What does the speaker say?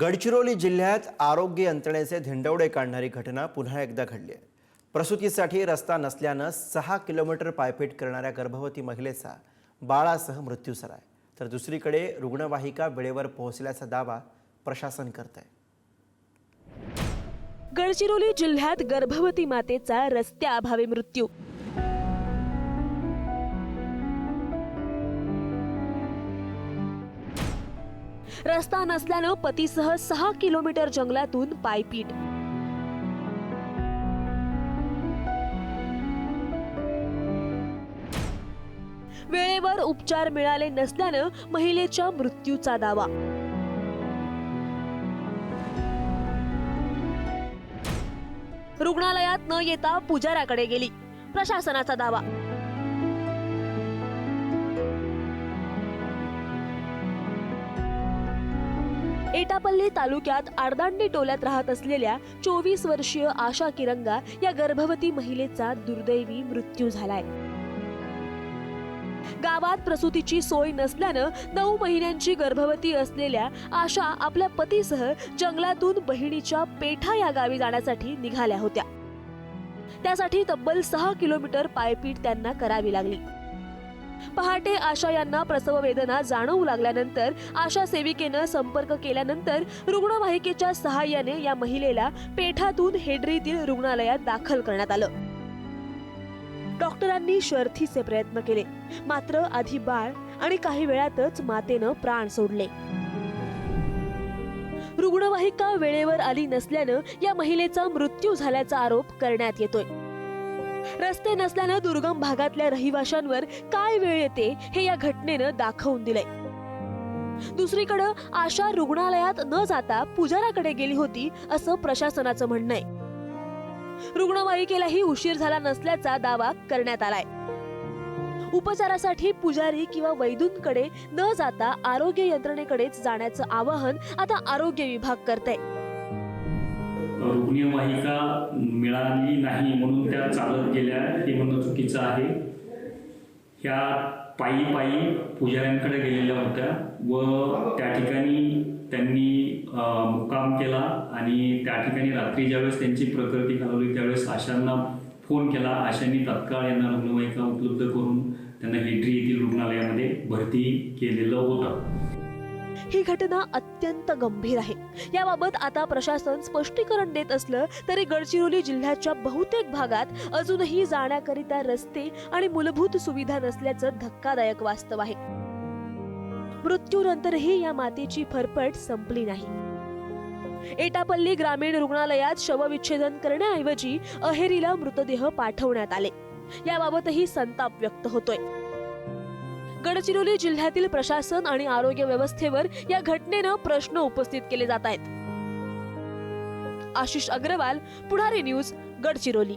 गडचिरोली जिल्ह्यात आरोग्य यंत्रणेचे धिंडवडे काढणारी घटना पुन्हा एकदा घडली आहे. प्रसूतीसाठी रस्ता नसल्यानं सहा किलोमीटर पायपीट करणाऱ्या गर्भवती महिलेचा बाळासह मृत्यू झाला आहे तर दुसरीकडे रुग्णवाहिका वेळेवर पोहोचल्याचा दावा प्रशासन करत आहे गडचिरोली जिल्ह्यात गर्भवती मातेचा रस्त्याअभावी मृत्यू रस्ता नसल्यानं पतीसह सहा किलोमीटर जंगलातून पायपीट. वेळेवर उपचार मिळाले नसल्यानं महिलेच्या मृत्यूचा दावा. रुग्णालयात न येता पुजाऱ्याकडे गेली. प्रशासनाचा दावा. एटापल्ली तालुक्यात आडदांडी टोल्यात राहत असलेल्या चोवीस वर्षीय आशा किरंगा या गर्भवती महिलेचा दुर्दैवी मृत्यू झालाय. गावात प्रसूतीची सोय नसल्यानं नऊ महिन्यांची गर्भवती असलेल्या आशा आपल्या पतीसह जंगलातून बहिणीच्या पेठा या गावी जाण्यासाठी निघाल्या होत्या. त्यासाठी तब्बल सहा किलोमीटर पायपीट त्यांना करावी लागली. पहाटे आशा यांना प्रसव वेदना जाणवू लागल्यानंतर आशा सेविकेनं संपर्क केल्यानंतर रुग्णवाहिकेच्या सहाय्याने या महिलेला पेठातून हेडरीतील रुग्णालयात दाखल करण्यात आलं. डॉक्टरांनी शर्थीचे प्रयत्न केले. मात्र आधी बाळ आणि काही वेळातच मातेनं प्राण सोडले. रुग्णवाहिका वेळेवर आली नसल्यानं या महिलेचा मृत्यू झाल्याचा आरोप करण्यात येतोय. रस्ते नसल्यानं दुर्गम भागातल्या रहिवाशांवर काय वेळ येते हे या घटनेनं दाखवून दिलंय. दुसरीकडं आशा रुग्णालयात न जाता पुजाराकडे गेली होती असं प्रशासनाचं म्हणणं आहे रुग्णवाहिकेलाही उशीर झाला नसल्याचा दावा करण्यात आलाय. उपचारासाठी पुजारी किंवा वैदूंकडे न जाता आरोग्य यंत्रणेकडेच जाण्याचं आवाहन आता आरोग्य विभाग करतंय. रुग्णवाहिका मिळाली नाही म्हणून त्या चालत गेल्या हे म्हणणं चुकीचं आहे. ह्या पायी पायी पुजाऱ्यांकडे गेलेल्या होत्या व त्या ठिकाणी त्यांनी मुक्काम केला आणि त्या ठिकाणी रात्री ज्यावेळेस त्यांची प्रकृती घालवली त्यावेळेस आशांना फोन केला. आशांनी तात्काळ यांना रुग्णवाहिका उपलब्ध करून त्यांना हेड्री येथील रुग्णालयामध्ये भरती केलेलं होतं. ही घटना अत्यंत गंभीर आहे. याबाबत आता प्रशासन स्पष्टीकरण देत असलं तरी गडचिरोली जिल्ह्याच्या बहुतेक भागात अजूनही जाण्याकरिता रस्ते आणि मूलभूत सुविधा नसल्याचं धक्कादायक वास्तव आहे. मृत्यूनंतरही या मातेची फरफट संपली नाही. एटापल्ली ग्रामीण रुग्णालयात शवविच्छेदन करण्याऐवजी अहेरीला मृतदेह पाठवण्यात आले. याबाबतही संताप व्यक्त होतोय. गडचिरोली जिल्ह्यातील प्रशासन आणि आरोग्य व्यवस्थेवर या घटनेनं प्रश्न उपस्थित केले जात आहेत. आशिष अग्रवाल पुढारी न्यूज गडचिरोली.